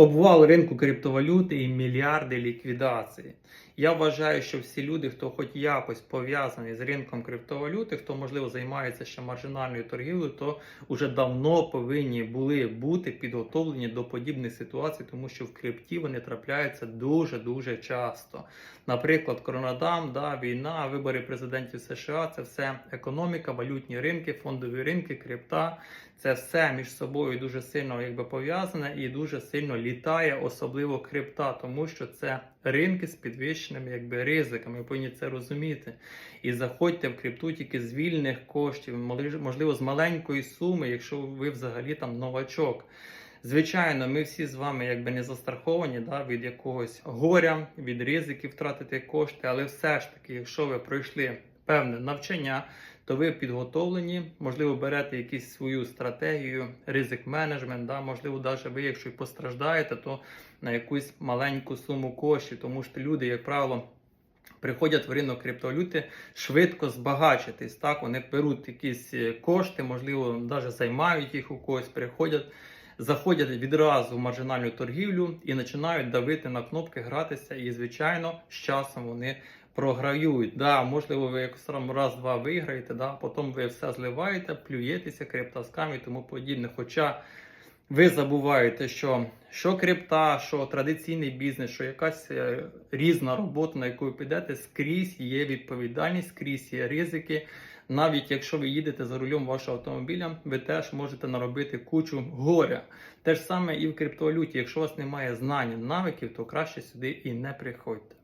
Обвал ринку криптовалюти і мільярди ліквідації. Я вважаю, що всі люди, хто хоч якось пов'язаний з ринком криптовалюти, хто можливо займається ще маржинальною торгівлею, то вже давно повинні були бути підготовлені до подібних ситуацій, тому що в крипті вони трапляються дуже дуже часто. Наприклад, коронадам, да, війна, вибори президентів США це все економіка, валютні ринки, фондові ринки, крипта. Це все між собою дуже сильно якби пов'язане і дуже сильно літає, особливо крипта, тому що це ринки з підвищеними якби ризиками. Ви повинні це розуміти. І заходьте в крипту тільки з вільних коштів, можливо, з маленької суми, якщо ви взагалі там новачок. Звичайно, ми всі з вами якби не застраховані да, від якогось горя, від ризиків втратити кошти, але все ж таки, якщо ви пройшли певне навчання, то ви підготовлені, можливо, берете якусь свою стратегію, ризик менеджмент, да, можливо, навіть ви, якщо й постраждаєте, то на якусь маленьку суму коштів, тому що люди, як правило, приходять в ринок криптовалюти швидко збагачитись. Так, вони беруть якісь е, кошти, можливо, навіть займають їх у когось, приходять. Заходять відразу в маржинальну торгівлю і починають давити на кнопки, гратися, і, звичайно, з часом вони програють. Да, можливо, ви якось раз-два виграєте, да, потім ви все зливаєте, плюєтеся, криптоскам і тому подібне. Хоча ви забуваєте, що що крипта, що традиційний бізнес, що якась е, різна робота, на яку ви підете, скрізь є відповідальність, скрізь є ризики. Навіть якщо ви їдете за рулем вашого автомобіля, ви теж можете наробити кучу горя. Те ж саме і в криптовалюті. Якщо у вас немає знань, навиків, то краще сюди і не приходьте.